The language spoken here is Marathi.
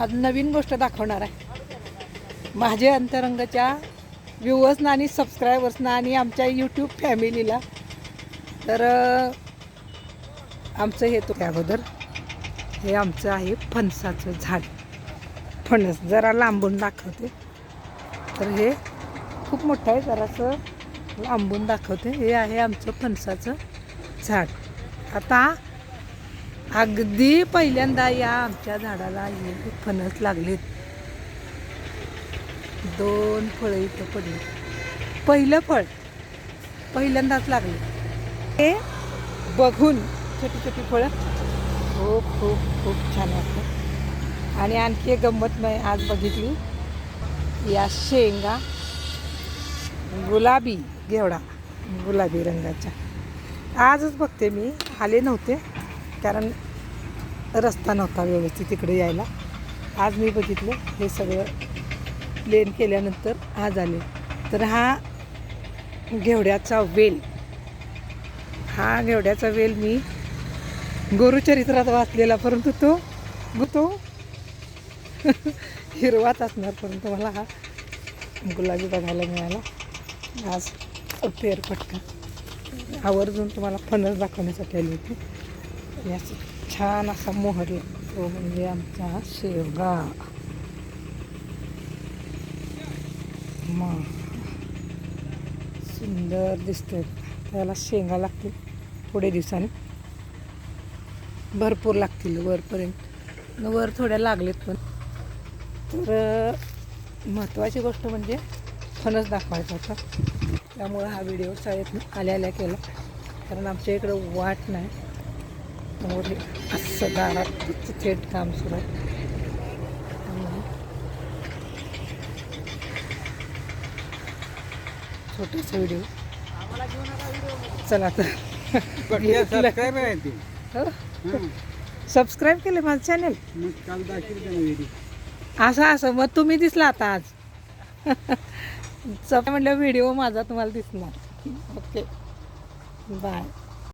आज नवीन गोष्ट दाखवणार आहे. माझ्या अंतरंगाच्या व्ह्यूवर्सना आणि सबस्क्रायबर्सना आणि आमच्या यूट्यूब फॅमिलीला. तर आमचं हे तो अगोदर हे आमचं आहे फणसाचं झाड. फणस जरा लांबून दाखवते. तर हे खूप मोठं आहे जरासं लांबून दाखवते. हे आहे आमचं फणसाचं झाड. आता अगदी पहिल्यांदा या आमच्या झाडाला हे फणस लागलेत. दोन फळं इथं पडली. पहिलं फळ पहिल्यांदाच लागले. हे बघून छोटी छोटी फळं खूप खूप खूप छान वाटतं आणि आणखी एक गंमत मी आज बघितली. या शेंगा गुलाबी घेवडा गुलाबी रंगाच्या. आजच बघते मी. आले नव्हते कारण रस्ता नव्हता व्यवस्थित तिकडे यायला. आज मी बघितलं हे सगळं प्लेन केल्यानंतर आज आले. तर हा घेवड्याचा वेल. हा घेवड्याचा वेल मी गुरुचरित्रात वाचलेला परंतु तो तो हिरवाच असणार परंतु मला हा गुलाबी बघायला मिळाला. आज फेरफटका आवर्जून तुम्हाला फणस दाखवण्यासाठी आली होती. आणि छान असा मोहर तो म्हणजे आमचा शेवगा. मग सुंदर दिसतोय. त्याला शेंगा लागतील थोडे दिवसांनी. भरपूर लागतील वरपर्यंत. वर थोड्या लागलेत पण. तर महत्त्वाची गोष्ट म्हणजे फणस दाखवायचा होता. त्यामुळं हा व्हिडिओ शाळेत आल्या आल्या केला. कारण आमच्या इकडं वाट नाही. त्यामुळे असं दारात थेट काम सुरू आहे छोटासा व्हिडिओ चला तर सबस्क्राईब केले माझं चॅनल असं असं मग तुम्ही दिसला आता आज म्हटलं व्हिडिओ माझा तुम्हाला दिसणार ओके बाय